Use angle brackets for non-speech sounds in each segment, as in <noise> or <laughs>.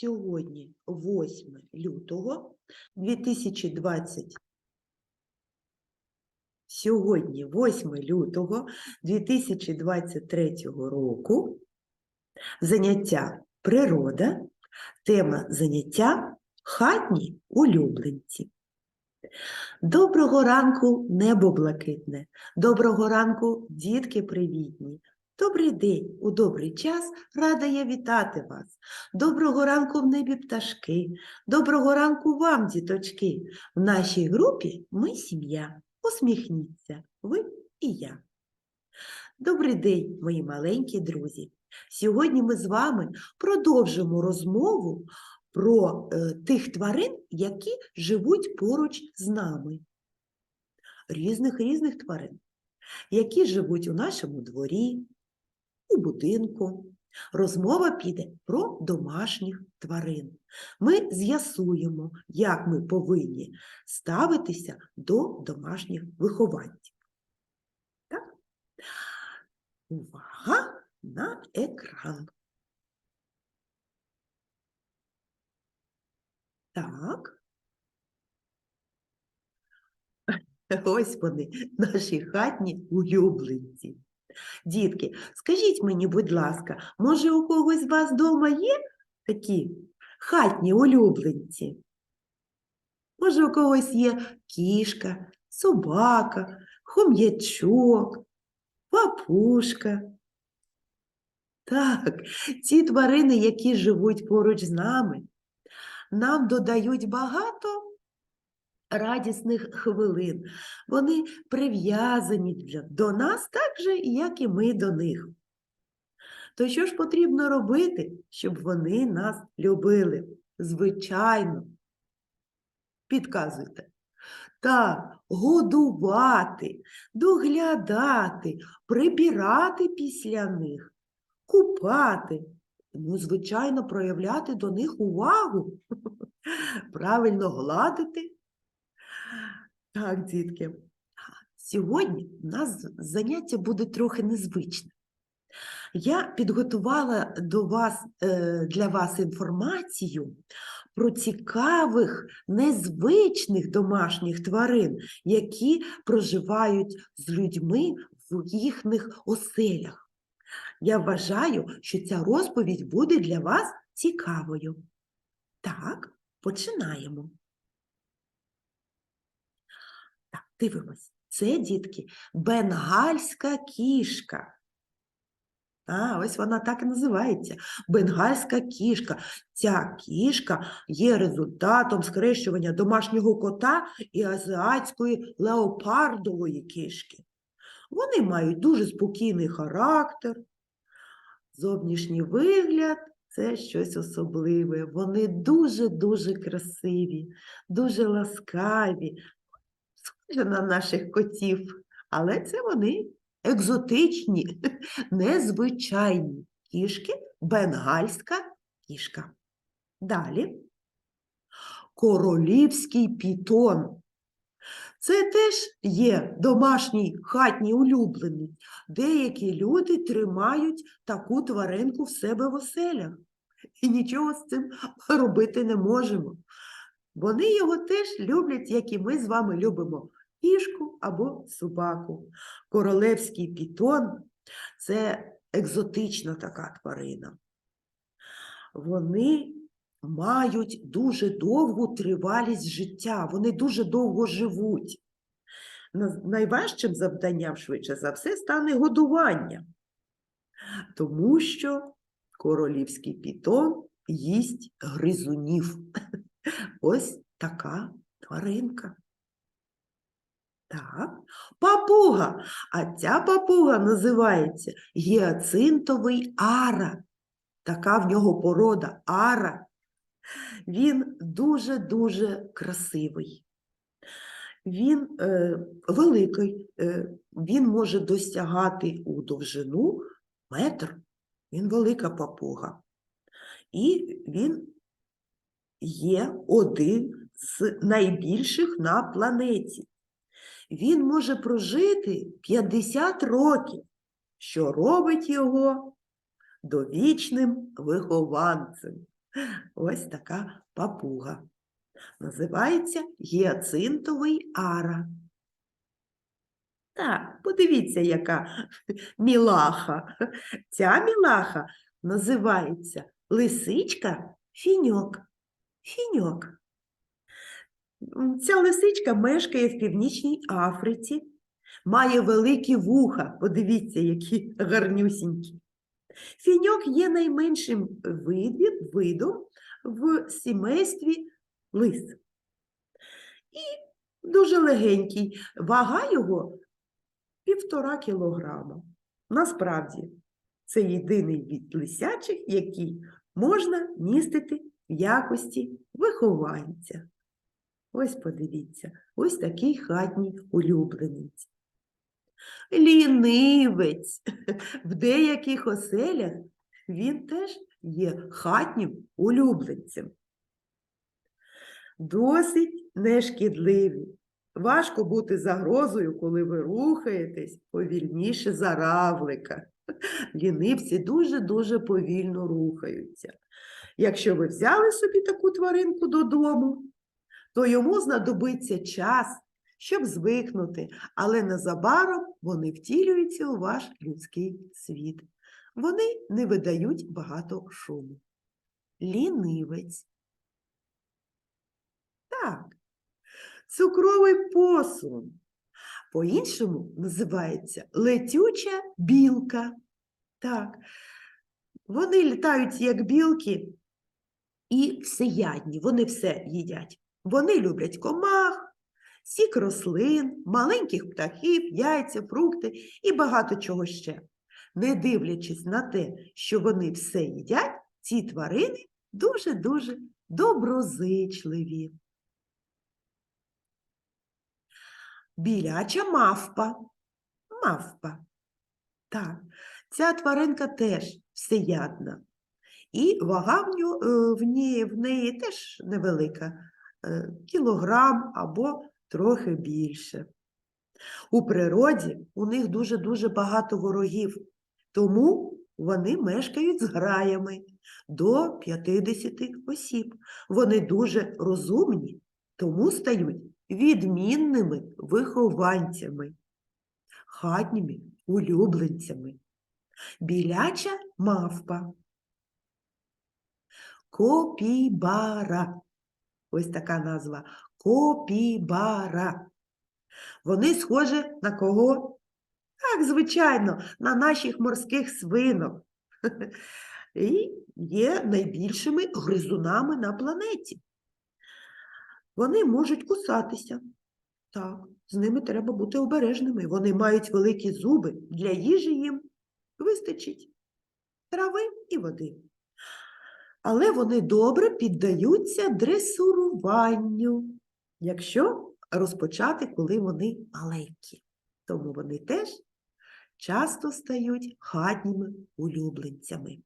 Сьогодні 8 лютого 2020. Сьогодні 8 лютого 2023 року. Заняття природа. Тема заняття хатні улюбленці. Доброго ранку, небо блакитне. Доброго ранку, дітки привітні. Добрий день, у добрий час рада я вітати вас. Доброго ранку в небі пташки. Доброго ранку вам, діточки. В нашій групі ми сім'я. Усміхніться, ви і я. Добрий день, мої маленькі друзі. Сьогодні ми з вами продовжимо розмову про е, тих тварин, які живуть поруч з нами. Різних різних тварин, які живуть у нашому дворі, у будинку. Розмова піде про домашніх тварин. Ми з'ясуємо, як ми повинні ставитися до домашніх вихованців. Так? Увага на екран. Так. Ось вони, наші хатні улюбленці. Дітки, скажіть мені, будь ласка, може у когось з вас вдома є такі хатні улюбленці? Може, у когось є кішка, собака, хом'ячок, папушка. Так, ці тварини, які живуть поруч з нами, нам додають багато радісних хвилин. Вони прив'язані до нас так же, як і ми до них. То що ж потрібно робити, щоб вони нас любили? Звичайно, підказуйте. Так, годувати, доглядати, прибирати після них, купати. Ну, звичайно, проявляти до них увагу, <laughs> правильно гладити. Так, дітки. Сьогодні у нас заняття буде трохи незвичне. Я підготувала до вас, е, для вас інформацію про цікавих, незвичних домашніх тварин, які проживають з людьми в їхніх оселях. Я вважаю, що ця розповідь буде для вас цікавою. Так, починаємо. Так, дивимось. Це, дітки, бенгальська кішка. А, ось вона так і називається. Бенгальська кішка. Ця кішка є результатом скрещування домашнього кота і азіатської леопардової кішки. Вони мають дуже спокійний характер, зовнішній вигляд це щось особливе. Вони дуже-дуже красиві, дуже ласкаві, на наших котів, але це вони екзотичні, <laughs> незвичайні кішки, бенгальська кішка. Далі. Королівський пітон. Це теж є домашній хатній улюблений. Деякі люди тримають таку тваринку в себе в оселях. І нічого з цим <laughs> робити не можемо. Вони його теж люблять, як і ми з вами любимо кішку або собаку. Королевський пітон це екзотична така тварина. Вони мають дуже довгу тривалість життя, вони дуже довго живуть. Найважчим завданням, швидше за все, стане годування, тому що королівський пітон їсть гризунів. <laughs> Ось така тваринка. Так, папуга. А ця папуга називається гіацинтовий ара. Така в нього порода ара. Він дуже-дуже красивий. Він е, великий, е, він може досягати у довжину метр. Він велика папуга. І він є один з найбільших на планеті. Він може прожити 50 років, що робить його довічним вихованцем. Ось така папуга. Називається гіацинтовий ара. Так, подивіться, яка мілаха. Ця мілаха називається лисичка фіньок. Фіньок. Ця лисичка мешкає в Північній Африці, має великі вуха. Подивіться, які гарнюсінькі. Фіньок є найменшим видом в сімействі лис. І дуже легенький. Вага його півтора кілограма. Насправді, це єдиний від лисячих, який можна містити в якості вихованця. Ось подивіться, ось такий хатній улюбленець. Лінивець. <laughs> В деяких оселях він теж є хатнім улюбленцем. Досить нешкідливі. Важко бути загрозою, коли ви рухаєтесь повільніше за равлика. <laughs> Лінивці дуже-дуже повільно рухаються. Якщо ви взяли собі таку тваринку додому, то йому знадобиться час, щоб звикнути, але незабаром вони втілюються у ваш людський світ. Вони не видають багато шуму. Лінивець. Так, цукровий посун. По-іншому називається летюча білка. Так, вони літають як білки і всеядні, вони все їдять. Вони люблять комах, сік рослин, маленьких птахів, яйця, фрукти і багато чого ще. Не дивлячись на те, що вони все їдять, ці тварини дуже-дуже доброзичливі. Біляча мавпа. Мавпа. Так, ця тваринка теж всеядна. І вага в, неї, в неї теж невелика, кілограм або трохи більше. У природі у них дуже-дуже багато ворогів, тому вони мешкають з граями до 50 осіб. Вони дуже розумні, тому стають відмінними вихованцями, хатніми улюбленцями. Біляча мавпа. Копібара. Ось така назва. Копібара. Вони схожі на кого? Так, звичайно, на наших морських свинок. І є найбільшими гризунами на планеті. Вони можуть кусатися. Так, з ними треба бути обережними. Вони мають великі зуби, для їжі їм вистачить трави і води. Але вони добре піддаються дресуруванню, якщо розпочати, коли вони маленькі. Тому вони теж часто стають хатніми улюбленцями.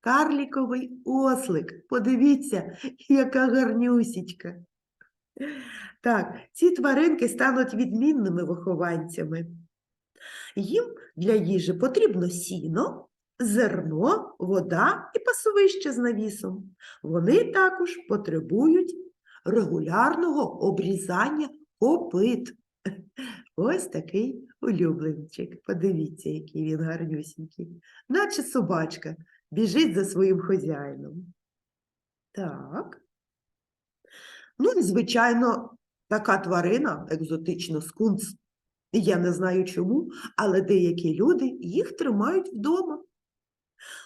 Карліковий ослик. Подивіться, яка гарнюсічка. Так, ці тваринки стануть відмінними вихованцями. Їм для їжі потрібно сіно, зерно, вода і пасовище з навісом. Вони також потребують регулярного обрізання копит. Ось такий улюбленчик. Подивіться, який він гарнюсінький. Наче собачка біжить за своїм хазяїном. Так. Ну і, звичайно, така тварина, екзотично скунс. Я не знаю чому, але деякі люди їх тримають вдома.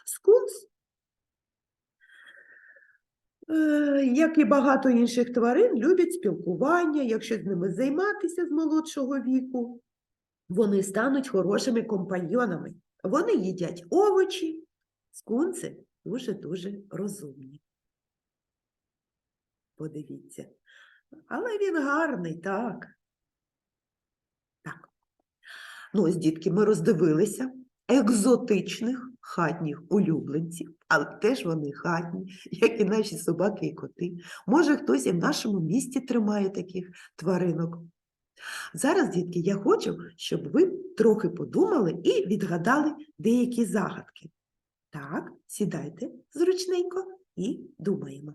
Скунс, е, як і багато інших тварин, люблять спілкування, якщо з ними займатися з молодшого віку, вони стануть хорошими компаньйонами. Вони їдять овочі, скунси дуже-дуже розумні. Подивіться. Але він гарний, так. Так. Ну, ось, дітки, ми роздивилися екзотичних хатніх улюбленців, але теж вони хатні, <laughs> як і наші собаки і коти. Може, хтось і в нашому місті тримає таких тваринок. Зараз, дітки, я хочу, щоб ви трохи подумали і відгадали деякі загадки. Так, сідайте зручненько і думаємо.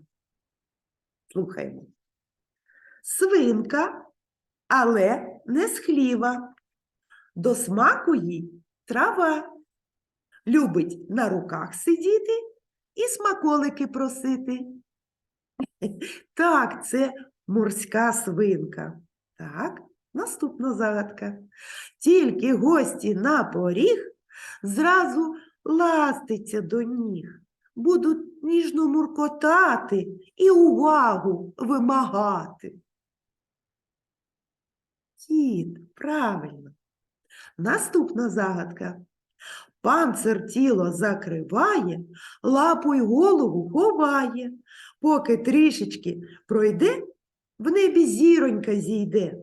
Слухаємо. Свинка, але не з хліва. До смаку їй трава. Любить на руках сидіти і смаколики просити. <laughs> Так, це морська свинка. Так, наступна загадка. Тільки гості на поріг зразу ластиться до ніг, будуть ніжно муркотати і увагу вимагати. Кіт, правильно. Наступна загадка. Панцир тіло закриває, лапу й голову ховає, поки трішечки пройде, в небі зіронька зійде.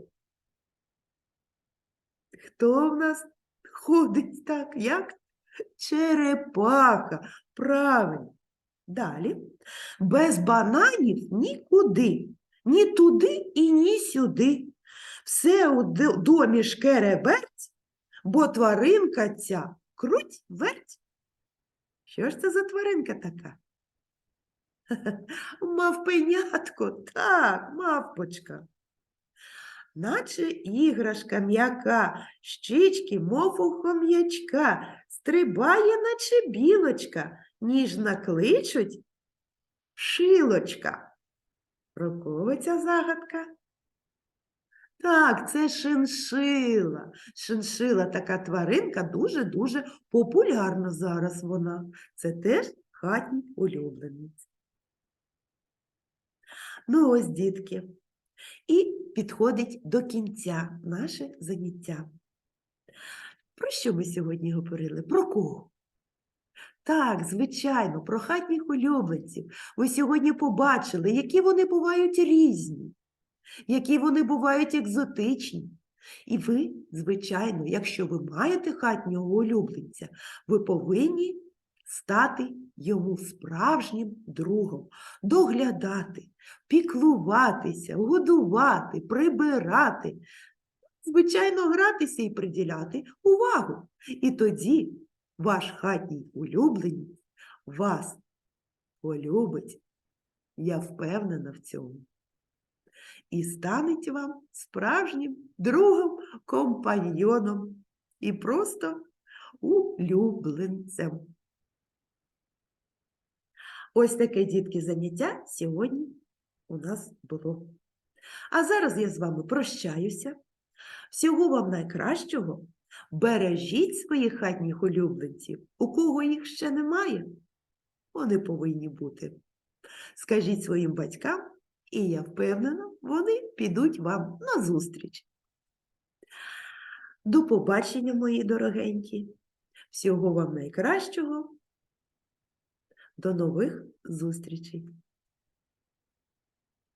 Хто в нас ходить так, як черепаха? Правильно. Далі. Без бананів нікуди, ні туди і ні сюди. Все у домі шкереберть, бо тваринка ця круть верть. Що ж це за тваринка така? <laughs> Мавпенятко, так, мавпочка. Наче іграшка м'яка, щічки, мов у хом'ячка, стрибає, наче білочка, ніжна кличуть шилочка. Про кого ця загадка? Так, це шиншила. Шиншила така тваринка дуже-дуже популярна зараз вона. Це теж хатній улюбленець. Ну ось, дітки, і підходить до кінця наше заняття. Про що ми сьогодні говорили? Про кого? Так, звичайно, про хатніх улюбленців. Ви сьогодні побачили, які вони бувають різні, які вони бувають екзотичні. І ви, звичайно, якщо ви маєте хатнього улюбленця, ви повинні стати йому справжнім другом, доглядати, піклуватися, годувати, прибирати, звичайно, гратися і приділяти увагу. І тоді ваш хатній улюбленець вас полюбить. Я впевнена в цьому. І станеть вам справжнім другом, компаньйоном і просто улюбленцем. Ось таке, дітки, заняття сьогодні у нас було. А зараз я з вами прощаюся. Всього вам найкращого. Бережіть своїх хатніх улюбленців. У кого їх ще немає, вони повинні бути. Скажіть своїм батькам, і я впевнена, вони підуть вам на зустріч. До побачення, мої дорогенькі. Всього вам найкращого. До нових зустрічей!